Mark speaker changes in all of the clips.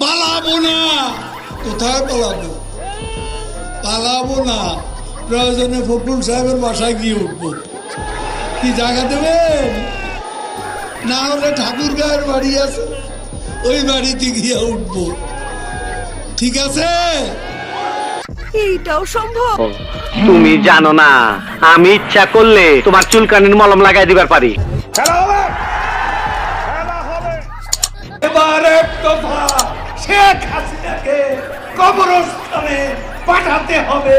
Speaker 1: পালাবো না। কোথায় পালাবো? পালাবো না। প্রয়োজনে ফখরুল সাহেবের বাসায় গিয়ে উঠবো। কি জায়গা দেবেন? না হলে ঠাকুর গায়ের বাড়ি আছে। ওই বাড়িতে গিয়ে উঠবো। ঠিক আছে?
Speaker 2: এইটাও সম্ভব।
Speaker 3: তুমি জানো না আমি ইচ্ছা করলে তোমার চুলকানির মলম লাগাই দিবার পারি।
Speaker 1: এবার দফা শেখ হাসিনাকে কবরস্থানে পাঠাতে হবে।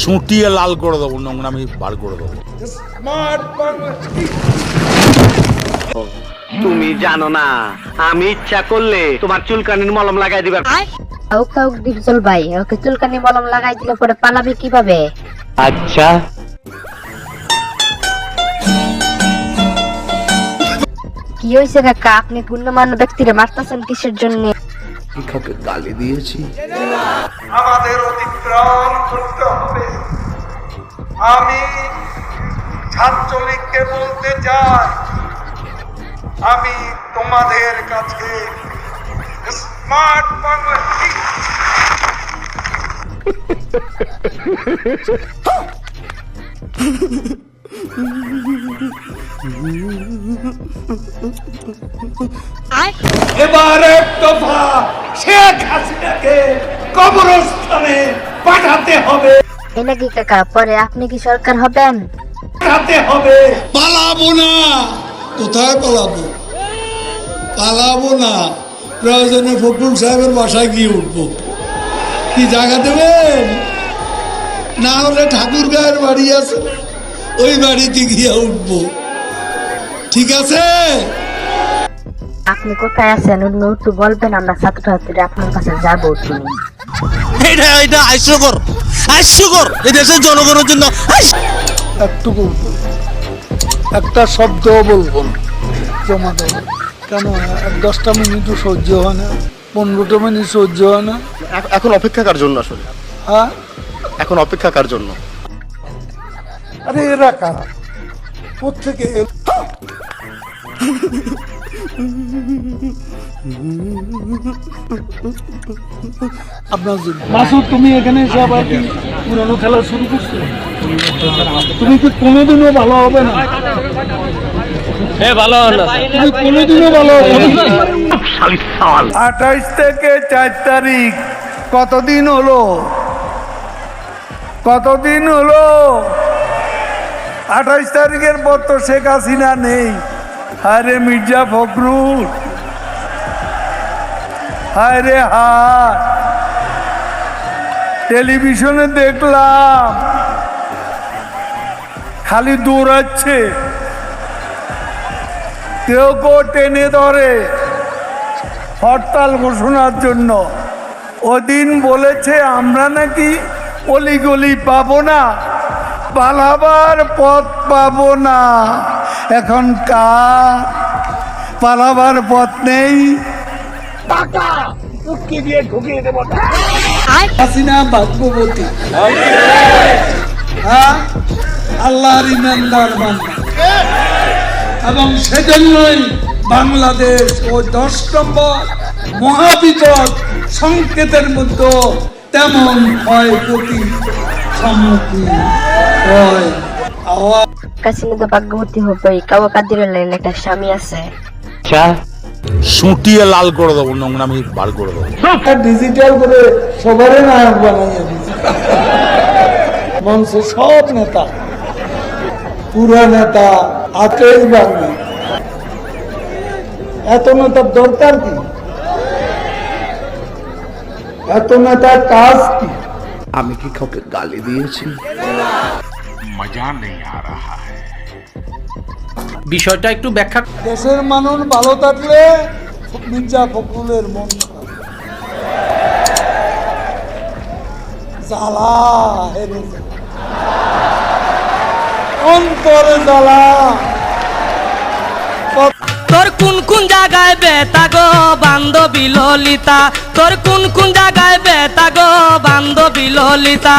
Speaker 4: সুটিয়ে লাল করে দেবো নোংরামি বার করে দেবো।
Speaker 1: স্মার্ট
Speaker 3: তুমি জানো না আমি ইচ্ছা করলে তোমার চুলকানির মলম লাগাই দিবার
Speaker 5: ডিপজল ভাই ওকে চুলকানি মলম লাগাই দিলে পরে পালাবে কীভাবে?
Speaker 3: আচ্ছা।
Speaker 5: কি হয়েছে কাকা? আপনি গুণ্যমান্য ব্যক্তিরে মারতেছেন কিসের জন্য?
Speaker 6: আমাদের অতিক্রম করতে হবে। আমি ছাত্রলীগকে বলতে চাই আমি তোমাদের কাছে স্মার্ট বাংলাদেশ
Speaker 1: এবার এক দফা শেখ হাসিনাকে কবরস্থানে পাঠাতে হবে।
Speaker 5: নাকি কাকা পরে আপনি কি সরকার হবেন?
Speaker 1: পাঠাতে হবে। পালাবো না। কোথায় পালাবো? পালাবো না। প্রয়োজনে ফখরুল সাহেবের বাসায় গিয়ে উঠবো। কি জায়গা দেবেন? না হলে ঠাকুর গায়ের বাড়ি আছে। ওই বাড়িতে গিয়ে উঠবো। ঠিক আছে?
Speaker 5: আপনি কোথায় আছেন? অন্য একটু বলবেন আমরা ছাত্রছাত্রীরা আপনার কাছে যাব তুমি
Speaker 4: এটা এটা হাস্যকর হাস্যকর। এই দেশের জনগণের জন্য হাস্য-
Speaker 7: একটুকু একটা শব্দ বলব জমা দেবো কেন? এক দশটা মিনিটও সহ্য হয় না পনেরোটা মিনিট সহ্য হয় না।
Speaker 8: এখন অপেক্ষা কার জন্য আসলে?
Speaker 7: হ্যাঁ?
Speaker 8: এখন অপেক্ষা কার জন্য?
Speaker 7: আরে এরা কারা? কোথেকে মাসুদ তুমি এখানে এসে আবার কি পুরানো খেলা শুরু করছ? তুমি কি কোনোদিনও ভালো হবে না? তুমি কোনোদিনও ভালো হবে না?
Speaker 6: আঠাইশ থেকে চার তারিখ কতদিন হলো? কতদিন হলো? আঠাইশ তারিখের পর তো শেখ হাসিনা নেই। আরে মির্জা ফখরুল হায় রে হায়। টেলিভিশনে দেখলাম, খালি দৌড়াচ্ছে। কেউ কেউ টেনে ধরে হরতাল ঘোষণার জন্য। ওদিন বলেছে, আমরা নাকি অলিগলি পাবো না, পালাবার পথ পাবো না। এখন কার পালাবার পথ নেই।
Speaker 7: হাসিনা ভাগ্যবতী। হ্যাঁ? আল্লাহর ইমানদার বান্দা। এবং সেজন্যই বাংলাদেশ ও দশ নম্বর মহাবিপদ সংকেতের মধ্যে তেমন ক্ষয়ক্ষতি সম্মুখীন হয়। আওয়াজ
Speaker 5: তো ভাগ্যবতী হবেই কাউ কাদির লাইন একটা স্বামী আছে।
Speaker 3: আচ্ছা
Speaker 4: সুটিয়ে লাল করে দেবো নোংরামি বার করে দেবো।
Speaker 7: ডিজিটাল করে সবারই নায়ক বানাইয়া দিয়েছে মঞ্চে সব নেতা পুরা নেতা আকেশ বাংলা। এত নেতার দরকার কি? এত নেতার কাজ কি?
Speaker 8: আমি কি কাউকে গালি দিয়েছি?
Speaker 9: বিষয়টা একটু ব্যাখ্যা
Speaker 7: দেশের মানুষ ভালো থাকলে মির্জা ফখরুলের মন জ্বালা হেরে অন্তরে জ্বালা।
Speaker 2: তোর কোন কোন জায়গায় বেতা গো বান্ধবী ললিতা? তোর কোন কোন জায়গায় বেতা গো বান্ধবী ললিতা?